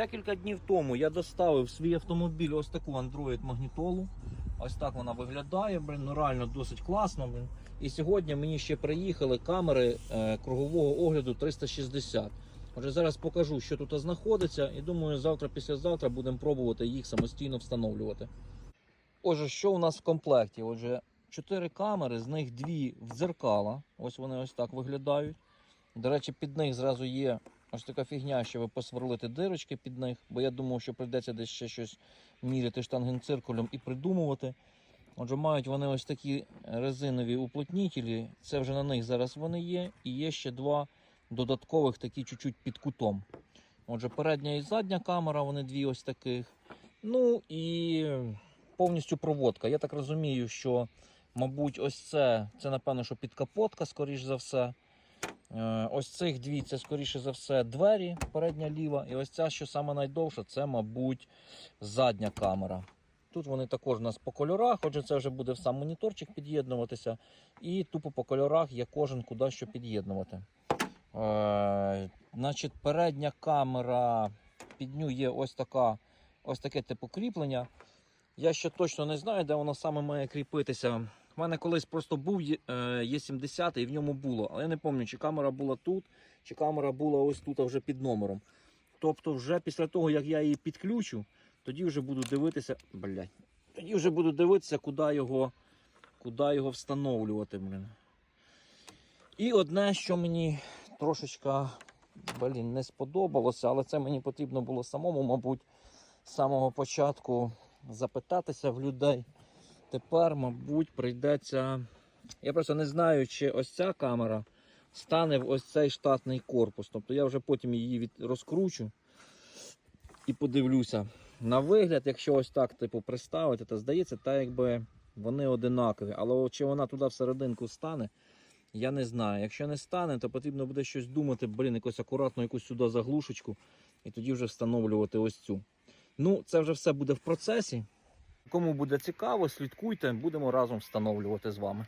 Декілька днів тому я доставив свій автомобіль ось таку Android магнітолу. Ось так вона виглядає, блин, ну реально досить класно. Блин. І сьогодні мені ще приїхали камери е, кругового огляду 360. Отже, зараз покажу, що тут знаходиться, і думаю, завтра, післязавтра будемо пробувати їх самостійно встановлювати. Отже, що у нас в комплекті? Отже, чотири камери, з них дві в дзеркала. Ось вони ось так виглядають. До речі, під них зразу є ось така фігня, щоб посверлити дирочки під них, бо я думав, що прийдеться десь ще щось міряти штангенциркулем і придумувати. Отже, мають вони ось такі резинові уплотнітелі. Це вже на них зараз вони є. І є ще два додаткових, такі чуть-чуть під кутом. Отже, передня і задня камера, вони дві ось таких. Ну і повністю проводка. Я так розумію, що, мабуть, ось це, це напевно, що підкапотка, скоріш за все. Е, Ось цих дві це, скоріше за все, двері, передня ліва. І ось ця, що саме найдовша, це, мабуть, задня камера. Тут вони також у нас по кольорах, отже, це вже буде в сам моніторчик під'єднуватися. І тупо по кольорах є кожен куди що під'єднувати. Е, значить, передня камера під ню є ось така, ось таке типу кріплення. Я ще точно не знаю, де воно саме має кріпитися. У мене колись просто був Є- е, Є70 і в ньому було. Але я не пам'ятаю, чи камера була тут, чи камера була ось тут а вже під номером. Тобто, вже після того, як я її підключу, тоді вже буду дивитися. Блядь, тоді вже буду дивитися, куди його, куди його встановлювати. Блін. І одне, що мені трошечка блін, не сподобалося, але це мені потрібно було самому, мабуть, з самого початку запитатися в людей. Тепер, мабуть, прийдеться. Я просто не знаю, чи ось ця камера стане в ось цей штатний корпус. Тобто я вже потім її від... розкручу і подивлюся. На вигляд, якщо ось так типу, приставити, то здається, так якби вони одинакові. Але чи вона туди всерединку стане, я не знаю. Якщо не стане, то потрібно буде щось думати, блін, якось акуратно якусь сюди заглушечку, і тоді вже встановлювати ось цю. Ну, це вже все буде в процесі. Кому буде цікаво, слідкуйте, будемо разом встановлювати з вами.